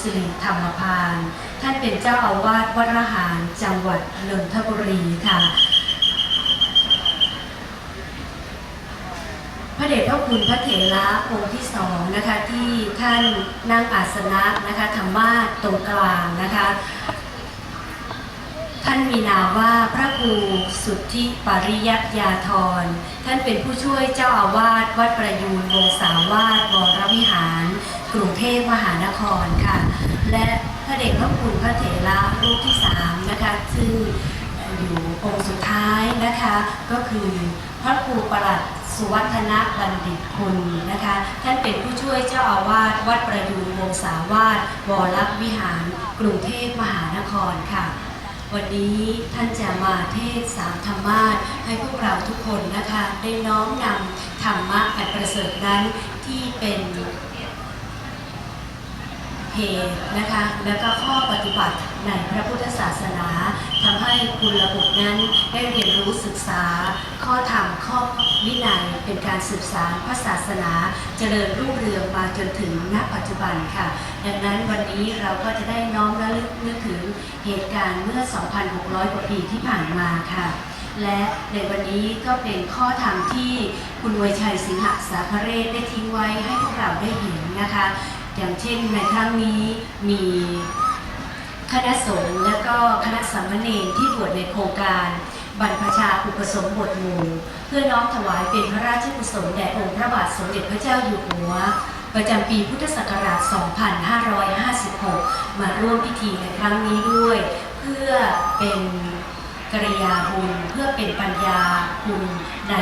สิริธรรมพาน ท่านเป็นเจ้าอาวาสวัดระหารจังหวัดนนทบุรีค่ะ พระเดชพระคุณพระเถระองค์ที่สองนะคะที่ท่านนั่งอาสนะนะคะธรรมาตรงกลางนะคะท่านมีนามว่าพระครูสุทธิปริยัตยาธร ท่านเป็นผู้ช่วยเจ้าอาวาสวัดประยูนวงศาวาสวรวิหาร กรุงเทพมหานครค่ะ และพระเดชพระคุณพระเถระรูปที่สามนะคะซึ่งอยู่องค์สุดท้ายนะคะ ก็คือพระครูประหลัดสุวัฒนบัณฑิตคุณนะคะ ท่านเป็นผู้ช่วยเจ้าอาวาสวัดประยูนวงศาวาสวรวิหาร กรุงเทพมหานครค่ะ วันนี้ท่านจะมาเทศสามธรรมาสให้พวกเราทุกคนนะคะ ได้น้อมนำธรรมะอันประเสริฐนั้นที่เป็น เหตุนะคะ แล้วก็ข้อปฏิบัติในพระพุทธศาสนาทำให้คุณระบุนั้นได้เรียนรู้ศึกษา ข้อธรรมข้อวินัยเป็นการสืบสาพระศาสนาเจริญรุ่งเรืองมาจนถึงณปัจจุบันค่ะ ดังนั้นวันนี้เราก็จะได้น้อมระลึกนึกถึงเหตุการณ์เมื่อ 2,600 กว่าปีที่ผ่านมาค่ะ และในวันนี้ก็เป็นข้อธรรมที่คุณวยชัยสิงหสาคเรศได้ทิ้งไว้ให้พวกเราได้เห็นนะคะ อย่างเช่นในครั้งนี้มีคณะสงฆ์และก็คณะสามเณรที่บวชในโครงการ บรรพชาอุปสมบทหมู่ เพื่อน้อมถวายเป็นพระราชกุศลแด่องค์พระบาทสมเด็จพระเจ้าอยู่หัว ประจำปีพุทธศักราช 2556 มาร่วมพิธีในครั้งนี้ด้วย เพื่อเป็นกริยาบุญ เพื่อเป็นปัญญาคุณ ใน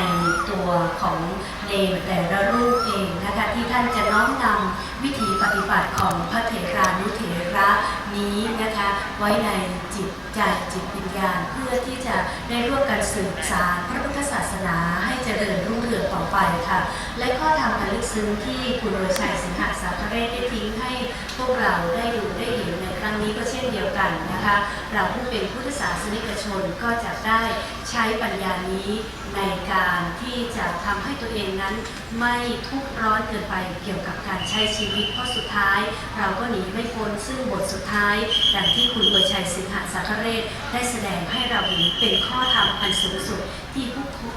ตัวของเนรแต่ละรูปเองนะคะที่ท่านจะน้อมนำวิธีปฏิบัติของพระเถรานุเถระนี้นะคะไว้ในจิตใจจิตวิญญาณเพื่อที่จะได้ร่วมกันสืบสานพระพุทธศาสนาให้เจริญรุ่งเรืองต่อไปค่ะ และข้อธรรมอันลึกซึ้งที่คุณวรชัยสิงหสาคเรศได้ทิ้งให้พวกเราได้ดูได้เห็นในครั้งนี้ก็เช่นเดียวกันนะคะ เราผู้เป็นพุทธศาสนิกชนก็จะได้ ใช้ปัญญานี้ในการที่จะทำให้ตัวเองนั้น ไม่ทุกข์ร้อนเกินไปเกี่ยวกับการใช้ชีวิต เพราะสุดท้าย เราก็หนีไม่พ้นซึ่งบทสุดท้ายดังที่คุณวรชัยสิงหสาคเรศได้แสดงให้เราเห็นเป็นข้อธรรมอันสูงสุดที่ผู้ทุก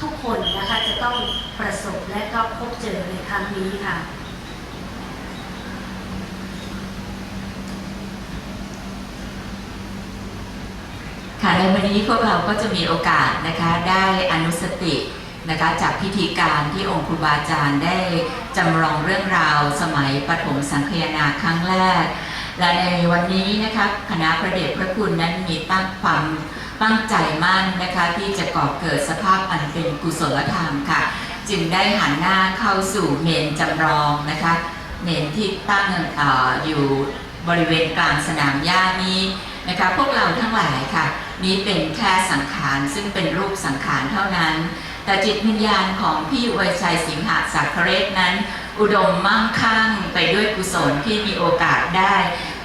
ทุกคนนะคะจะต้องประสบและก็พบเจอในครั้งนี้ค่ะ ค่ะในวันนี้พวกเราก็จะมีโอกาสนะคะได้อนุสตินะคะจากพิธีการที่องค์ครูบาอาจารย์ได้จำลองเรื่องราวสมัยปฐมสังคยนาครั้งแรก และในวันนี้นะคะคณะพระเดชพระคุณนั้นมีตั้งความตั้งใจมั่นนะคะที่จะก่อเกิดสภาพอันเป็นกุศลธรรมค่ะ จึงได้หันหน้าเข้าสู่เมนจำลองนะคะเมนที่ตั้งอออยู่บริเวณกลางสนามหญ้านี้นะคะพวกเราทั้งหลายค่ะ นี้เป็นแค่สังขารซึ่งเป็นรูปสังขารเท่านั้น แต่จิตวิญญาณของพี่อวยชัยสิงหาสักเคเรศนั้น อุดมมั่งคั่งไปด้วยกุศลที่มีโอกาสได้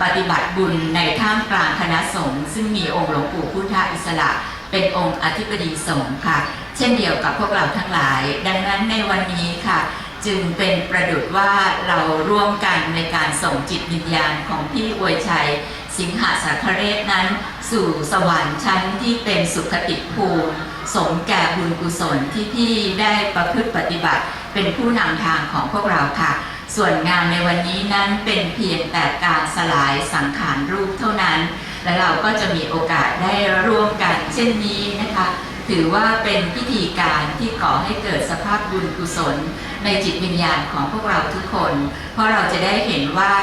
ปฏิบัติบุญในท่ามกลางคณะสงฆ์ซึ่งมีองค์หลวงปู่พุทธอิสระเป็นองค์อธิบดีสงฆ์ค่ะ เช่นเดียวกับพวกเราทั้งหลาย ดังนั้นในวันนี้ค่ะ จึงเป็นประดุจว่าเราร่วมกันในการส่งจิตวิญญาณของพี่อวยชัย สิงหาสัคเรศนั้น สู่สวรรค์ชั้นที่เป็นสุขติภูมิสมแก่บุญกุศลที่พี่ได้ประพฤติปฏิบัติ เป็นผู้นำทางของพวกเราค่ะ ส่วนงานในวันนี้นั้นเป็นเพียงแต่การสลายสังขารรูปเท่านั้น และเราก็จะมีโอกาสได้ร่วมกันเช่นนี้นะคะถือว่าเป็นพิธีการที่ก่อให้เกิดสภาพบุญกุศล ในจิตวิญญาณของพวกเราทุกคน เพราะเราจะได้เห็นว่า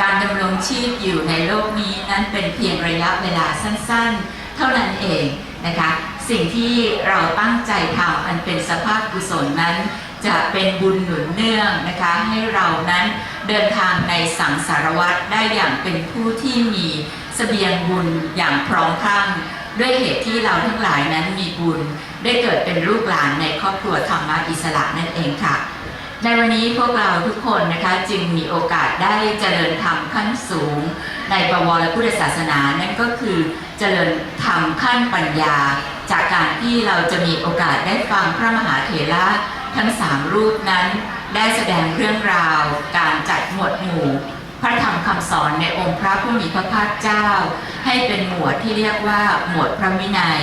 การดำรงชีพอยู่ในโลกนี้นั้นเป็นเพียงระยะเวลาสั้นๆ เท่านั้นเองนะคะ สิ่งที่เราตั้งใจทำอันเป็นสภาพกุศลนั้น จะเป็นบุญหนุนเนื่องนะคะให้เรานั้นเดินทางในสังสารวัฏได้อย่างเป็นผู้ที่มีเสบียงบุญอย่างพร้อมพรั่งด้วยเหตุที่เราทั้งหลายนั้นมีบุญ ได้เกิดเป็นลูกหลานในครอบครัวธรรมะอิสระนั่นเองค่ะ ในวันนี้พวกเราทุกคนนะคะจึงมีโอกาสได้เจริญธรรมขั้นสูง ในบวรพุทธศาสนานั่นก็คือเจริญธรรมขั้นปัญญา จากการที่เราจะมีโอกาสได้ฟังพระมหาเถระทั้งสามรูปนั้นได้แสดงเรื่องราว การจัดหมวดหมู่ พระธรรมคำสอนในองค์พระผู้มีพระภาคเจ้า ให้เป็นหมวดที่เรียกว่าหมวดพระวินัย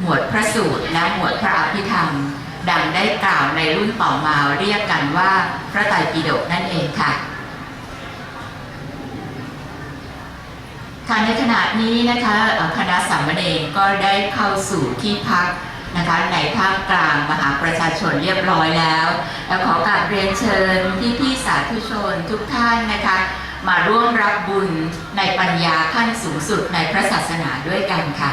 หมวดพระสูตรและหมวดพระอภิธรรม ดังได้กล่าวในรุ่นต่อมาเรียกกันว่าพระไตรปิฎกนั่นเองค่ะค่ะในขณะนี้นะคะคณะสามเณรก็ได้เข้าสู่ที่พักนะคะในท่ามกลางมหาประชาชนเรียบร้อยแล้วและขอกราบเรียนเชิญพี่พี่สาธุชนทุกท่านนะคะ มาร่วมรับบุญในปัญญาขั้นสูงสุดในพระศาสนาด้วยกันค่ะ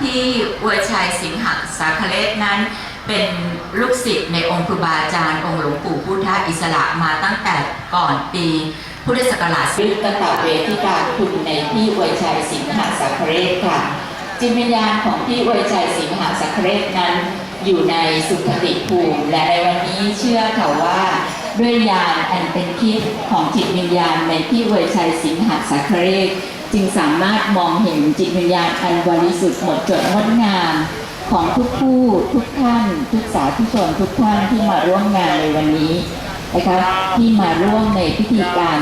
สำหรับที่อวยชัยสิงหสาคเลศนั้น เป็นลูกศิษย์ในองค์ครูบาอาจารย์องค์หลวงปู่พุทธอิสระมาตั้งแต่ก่อนปีพุทธศักราชซึ่งตั้งแต่เวทีการคุณในที่อวยชัยสิงหสาคเลศค่ะ จิตวิญญาณของที่อวยชัยสิงหสาคเลศนั้น อยู่ในสุขติภูมิ และในวันนี้เชื่อค่ะว่าด้วยญาณอันเป็นทิพย์ของจิตวิญญาณในที่อวยชัยสิงหสาคเลศ จึงสามารถมองเห็นจิตวิญญาณอันบริสุทธิ์หมดจดงดงามของทุกผู้ทุกท่านทุกสาธุชนทุกท่านที่มาร่วมงานในวันนี้นะคะที่มาร่วมในพิธีการ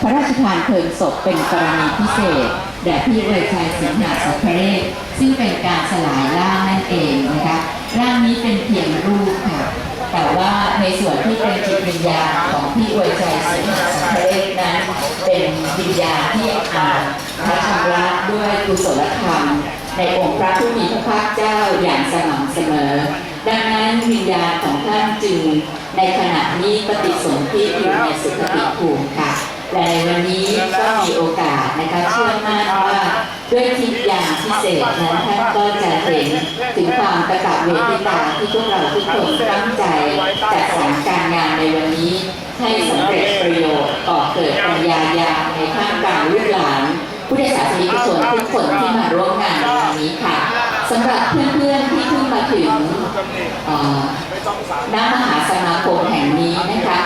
พระราชทานเพลิงศพเป็นกรณีพิเศษแด่พี่เวยชัยสิงหาสัพเรศซึ่งเป็นการสลายร่างนั่นเองนะคะร่างนี้เป็นเพียงรูปค่ะ แต่ว่าในส่วนที่เป็นจิตวิญญาณของพี่อวยใจสิงหสังเรศนั้นเป็นวิญญาณที่อ่านพระชำระด้วยกุศลธรรมในองค์พระผู้มีพระภาคเจ้าอย่างสม่ำเสมอ ดังนั้นวิญญาณของท่านจึงในขณะนี้ปฏิสนธิอยู่ในสุขติภูมิค่ะและในวันนี้ก็มีโอกาสนะคะเชื่อมั่นว่า ด้วยทิพยางพิเศษนั้นท่านก็จะเห็นถึงความประตับเวทิตาที่พวกเราทุกคนตั้งใจจัดสรรการงานในวันนี้ ให้สำเร็จประโยชน์ก่อเกิดปัญญายาในข้ามกลางลูกหลานผู้ได้สาสนิกชนทุกคนที่มาร่วมงานในวันนี้ค่ะ สำหรับเพื่อนๆที่เพิ่งมาถึงเอ่อณมหาสมาคมแห่งนี้นะคะ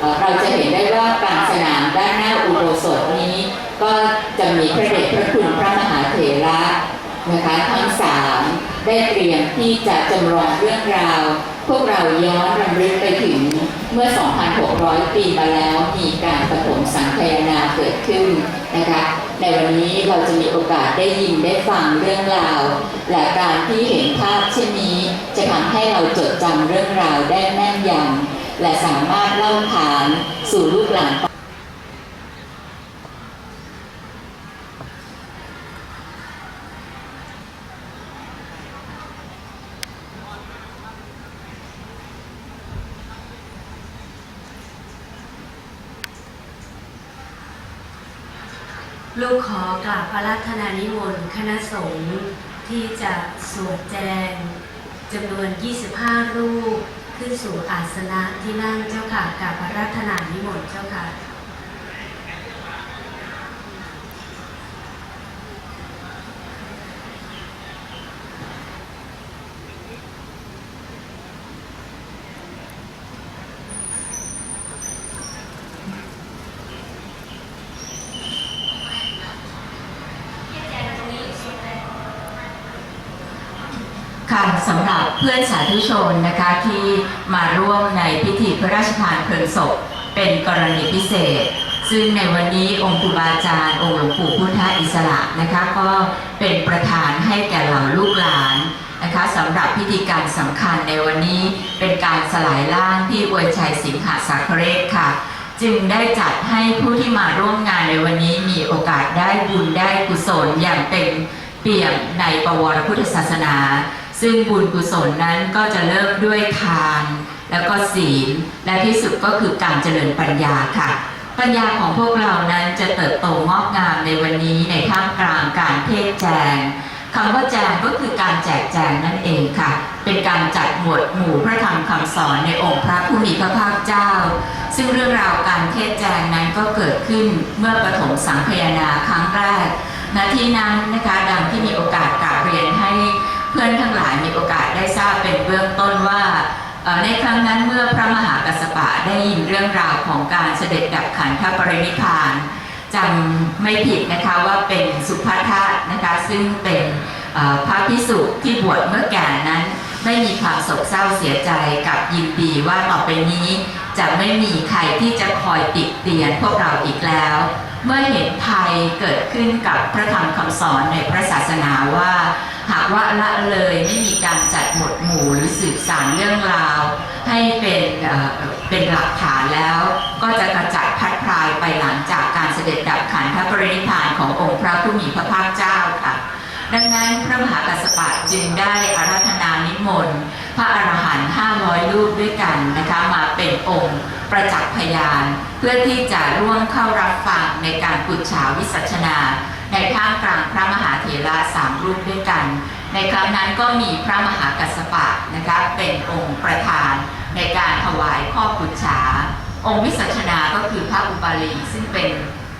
เอ่อเราจะเห็นได้ว่ากลางสนามด้านหน้าอุโบสถนี้ ก็จะมีพระเดชพระคุณพระมหาเถระนะคะทั้งสามได้เตรียมที่จะจำลองเรื่องราว พวกเราย้อนรำลึกไปถึงเมื่อ 2,600 ปีมาแล้วมีการปฐมสังคายนาเกิดขึ้นนะคะ ในวันนี้เราจะมีโอกาสได้ยินได้ฟังเรื่องราว และการที่เห็นภาพเช่นนี้ จะทำให้เราจดจำเรื่องราวได้แม่นยำและสามารถเล่าขานสู่ลูกหลาน ลูกขอกราบพระรัตนานิมนต์คณะสงฆ์ที่จะสวดแจงจำนวน 25 รูป ขึ้นสู่อาสนะที่นั่งเจ้าค่ะกราบพระรัตนานิมนต์เจ้าค่ะ ค่ะสำหรับเพื่อนสาธุชนนะคะที่มาร่วมในพิธีพระราชทานเพลิงศพ เป็นกรณีพิเศษ ซึ่งในวันนี้องค์ครูบาอาจารย์องค์หลวงปู่พุทธอิสระนะคะก็เป็นประธานให้แก่เหล่าลูกหลานนะคะสำหรับพิธีการสำคัญในวันนี้เป็นการสลายร่างที่อวยชัยสิงหาสาคเรศค่ะ จึงได้จัดให้ผู้ที่มาร่วมงานในวันนี้มีโอกาสได้บุญได้กุศลอย่างเต็มเปี่ยมในประวรพุทธศาสนา ซึ่งบุญกุศลนั้นก็จะเริ่มด้วยทาน แล้วก็ศีล และที่สุดก็คือการเจริญปัญญาค่ะ ปัญญาของพวกเรานั้นจะเติบโตงอกงามในวันนี้ในท่ามกลางการเทศแจงคำว่าแจงก็คือการแจกแจงนั่นเองค่ะ เป็นการจัดหมวดหมู่พระธรรมคำสอนในองค์พระผู้มีพระภาคเจ้า ซึ่งเรื่องราวการเทศแจงนั้นก็เกิดขึ้นเมื่อปฐมสังคยนาครั้งแรกณที่นั้นนะคะดังที่มีโอกาสกราบเรียนให้ พื่อนทั้งหลายมีโอกาสได้ทราบเป็นเบื้องต้นว่าในครั้งนั้นเมื่อพระมหากัสปะได้ยินเรื่องราวของการเสด็จดับขันธปรินิพานจำไม่ผิดนะคะว่าเป็นสุภัทะนะคะซึ่งเป็นพระพิสุที่บวชเมื่อแก่นั้นไม่มีความโศกเศร้าเสียใจกับยินดีว่าต่อไปนี้จะไม่มีใครที่จะคอยติดเตียนพวกเราอีกแล้ว เมื่อเห็นภัยเกิดขึ้นกับพระธรรมคำสอนในพระศาสนาว่า หากว่าละเลยไม่มีการจัดหมวดหมู่หรือสืบสารเรื่องราว ให้เป็นเป็นหลักฐานแล้ว ก็จะกระจัดพัดพรายไปหลังจากการเสด็จดับขันธปรินิพพานขององค์พระผู้มีพระภาคเจ้าค่ะ ดังนั้นพระมหากัสสปะจึงได้อาราธนานิมนต์พระอรหันต์500 รูปด้วยกันนะคะมาเป็นองค์ประจักษ์พยาน เพื่อที่จะร่วมเข้ารับฟังในการปุจฉาวิสัชนา ในท่ามกลางพระมหาเถระสามรูปด้วยกัน ในครั้งนั้นก็มีพระมหากัสสปะนะคะเป็นองค์ประธานในการถวายข้อปุจฉา องค์วิสัชนาก็คือพระอุบาลีซึ่งเป็น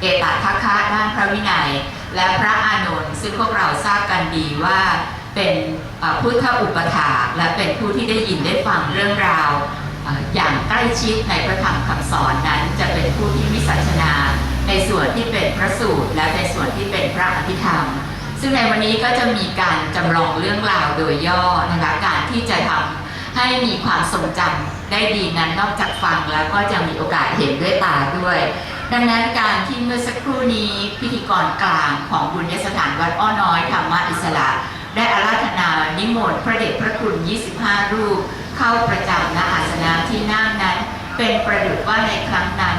เอตทัคคะด้านพระวินัย และพระอานนท์ซึ่งพวกเราทราบกันดีว่าเป็นพุทธอุปถาและเป็นผู้ที่ได้ยินได้ฟังเรื่องราวเอ่ออย่างใกล้ชิดในพระธรรมคำสอนนั้นจะเป็นผู้ที่วิสัชนา ในส่วนที่เป็นพระสูตร และในส่วนที่เป็นพระอภิธรรม ซึ่งในวันนี้ก็จะมีการจำลองเรื่องราวโดยย่อนะคะการที่จะทำให้มีความทรงจำได้ดีนั้นนอกจากฟังแล้วก็จะมีโอกาสเห็นด้วยตาด้วย ดังนั้นการที่เมื่อสักครู่นี้พิธีกรกลางของบุญยสถานวัดอ้อน้อยธรรมอิสระได้อาราธนานิมนต์พระเดชพระคุณ 25 รูป เข้าประจำณอาสนะที่นั่งนั้น เป็นประดุจว่าในครั้งนั้น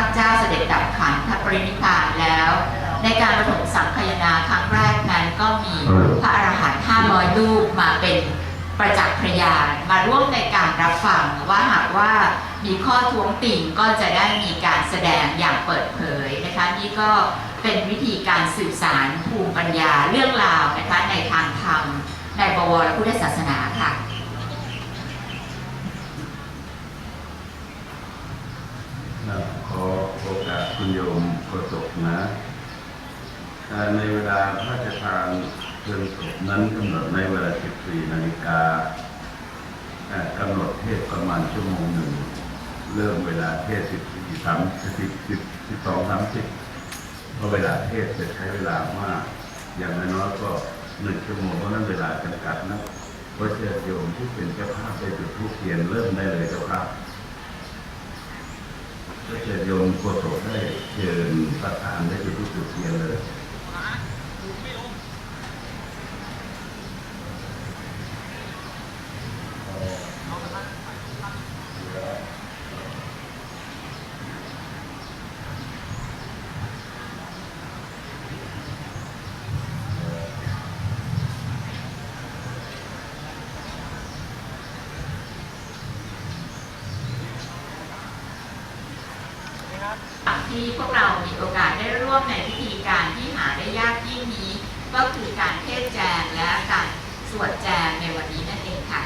พระภาคเจ้าเสด็จดับขันธปรินิพพานแล้ว ในการประถมสังคายนาครั้งแรกนั้นก็มีพระอรหันต์500รูปมาเป็นประจักษ์พยานมาร่วมในการรับฟังว่าหากว่ามีข้อท้วงติ่งก็จะได้มีการแสดงอย่างเปิดเผยนะคะนี่ก็เป็นวิธีการสื่อสารภูมิปัญญาเรื่องราวนะคะในทางธรรมในบวรพุทธศาสนาค่ะ ครับขอโอกาสคุณโยมโฆษก นะเอ่ในเวลาพระราชทานเพลิงศพนั้นกำหนดในเวลา 14 นาฬิกากำหนดเทศประมาณชั่วโมงหนึ่ง เริ่มเวลาเทศ 14 30 10 12 30เพราะเวลาเทศจะใช้เวลามาก อย่างน้อยก็หนึ่งชั่วโมงเพราะนั้นเวลาจำกัดนะเพราะเชิญโยมที่เป็นเจ้าภาพได้จุดทูปเทียนเริ่มได้เลยเจ้าครับ ก็เชิญโยมโกศลได้เชิญประธานได้จุดทูปจุดเทียนเลย ที่พวกเรามีโอกาสได้ร่วมในพิธีการที่หาได้ยากยิ่งนี้ ก็คือการเทศแจงและการสวดแจงในวันนี้นั่นเองค่ะ